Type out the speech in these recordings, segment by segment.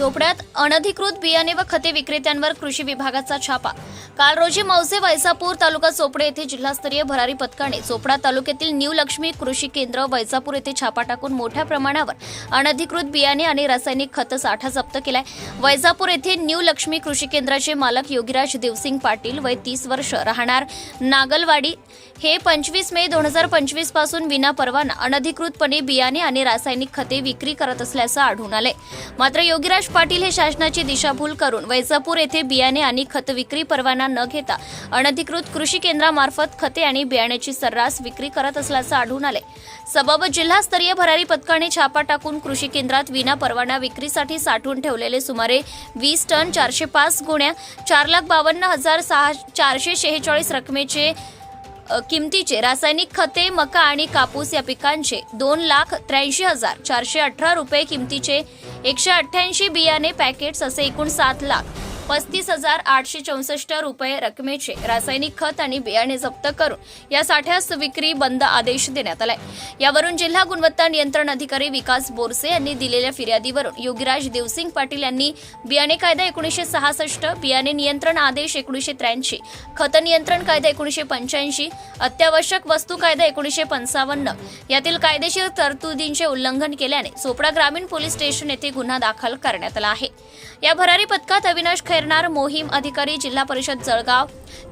चोपड्यात अनधिकृत बियाणे व खते विक्रेत्यांवर कृषी विभागाचा छापा. काल रोजी मौसे वैजापूर तालुका चोपडे येथे जिल्हास्तरीय भरारी पथकाने चोपडा तालुक्यातील न्यू लक्ष्मी कृषी केंद्र वैजापूर येथे छापा टाकून मोठ्या प्रमाणावर अनधिकृत बियाणे आणि रासायनिक खत साठा जप्त केलाय. वैजापूर येथे न्यू लक्ष्मी कृषी केंद्राचे मालक योगीराज देवसिंग पाटील वय तीस वर्ष राहणार नागलवाडी. हे पंचवीस मे दोन हजार पंचवीसपासून विना परवाना अनधिकृतपणे बियाणे आणि रासायनिक खते विक्री करत असल्याचं आढळून आले मात्र योगीराज पाटील हे शासनाची दिशाभूल करून वैजापूर येथे बियाणे आणि खत विक्री परवाना न घेता अनधिकृत कृषी केंद्रामार्फत खते आणि बियाण्याची सर्रास विक्री करत असल्याचं आढळून आले सबब जिल्हास्तरीय भरारी पथकाने छापा टाकून कृषी केंद्रात विना परवाना विक्रीसाठी साठवून ठेवलेले सुमारे वीस टन चारशे पाच गुण्या चार लाख बावन्न हजार सहा चारशे शेहेचाळीस रकमेचे किमतीचे रासायनिक खते मका आणि कापूस या पिकांचे दोन लाख त्र्याऐंशी हजार चारशे अठरा रुपये किमतीचे एकशे अठ्ठ्याऐंशी बियाणे पॅकेट्स असे एकूण सात लाख पस्तीस हजार आठशे चौसष्ट रुपये रकमेचे रासायनिक खत आणि बियाणे जप्त करून या साठ्यास विक्री बंद आदेश देण्यात आलाय. यावरून जिल्हा गुणवत्ता नियंत्रण अधिकारी विकास बोरसे यांनी दिलेल्या फिर्यादीवरून योगीराज देवसिंग पाटील यांनी बियाणे कायदा एकोणीसशे सहासष्ट बियाणे नियंत्रण आदेश एकोणीसशे त्र्याऐंशी खत नियंत्रण कायदा एकोणीसशे पंच्याऐंशी अत्यावश्यक वस्तू कायदा एकोणीसशे पंचावन्न यातील कायदेशीर तरतुदींचे उल्लंघन केल्याने चोपडा ग्रामीण पोलीस स्टेशन येथे गुन्हा दाखल करण्यात आला आहे. या भरारी पथकात अविनाश खैरनार मोहीम अधिकारी जिल्हा परिषद जळगाव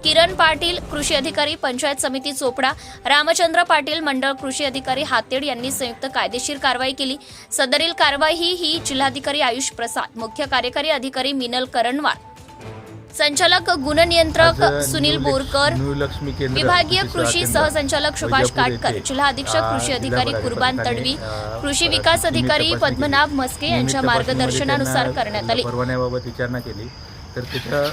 किरण पाटील कृषी अधिकारी पंचायत समिती चोपडा रामचंद्र पाटील मंडळ कृषी अधिकारी हातेड यांनी संयुक्त कायदेशीर कारवाई केली. सदरील कारवाई ही जिल्हाधिकारी आयुष प्रसाद मुख्य कार्यकारी अधिकारी मिनल करणवाळ संचालक गुणनियंत्रक सुनील बोरकर विभागीय कृषी सहसंचालक सुभाष काटकर जिल्हा अधीक्षक कृषी अधिकारी कुर्बान तडवी कृषी विकास अधिकारी पद्मनाभ. मस्के यांच्या मार्गदर्शनानुसार करण्यात आली. परवान्याबाबत विचारणा केली. तर तिथं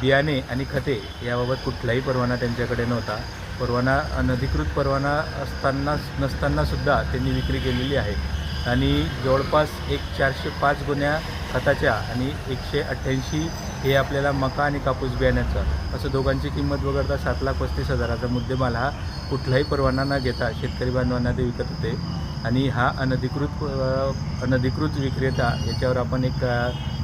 बियाणे आणि खते याबाबत कुठलाही परवाना त्यांच्याकडे नव्हता. परवाना अनधिकृत परवाना असताना नसताना सुद्धा त्यांनी विक्री केलेली आहे. आणि जवळपास एक चारशे पाच गुन्ह्या खताच्या आणि एकशे अठ्ठ्याऐंशी हे आपल्याला मका आणि कापूस बियाण्याचं असं दोघांची किंमत वगळता सात लाख पस्तीस हजाराचा मुद्देमाल हा कुठलाही परवाना न घेता शेतकरी बांधवांना ते विकत होते. आणि हा अनधिकृत अनधिकृत विक्रेता याच्यावर आपण एक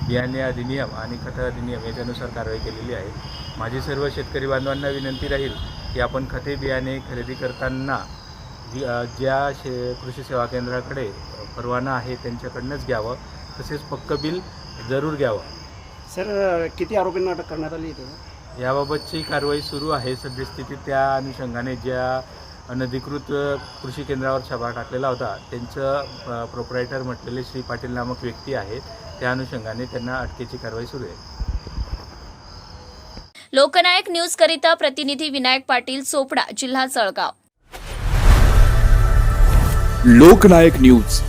बियाणे अधिनियम आणि खत अधिनियम याच्यानुसार कारवाई केलेली आहे. माझी सर्व शेतकरी बांधवांना विनंती राहील की आपण खते बियाणे खरेदी करताना जी- ज्या शे कृषी सेवा केंद्राकडे परवाना आहे त्यांच्याकडनंच घ्यावं. तसेच पक्क बिल जरूर घ्यावं. सर किती आरोपींना अटक करण्यात आली इथं? याबाबतची कारवाई सुरू आहे. सद्यस्थितीत त्या अनुषंगाने ज्या अनधिकृत कृषी केंद्रावर छापा टाकलेला होता त्यांचं प्रोपरायटर म्हटलेले श्री पाटील नामक व्यक्ती आहेत. त्या अनुषंगाने त्यांना अटकेची कारवाई सुरू आहे. लोकनायक न्यूज करिता प्रतिनिधी विनायक पाटील चोपडा जिल्हा जळगाव. लोकनायक न्यूज.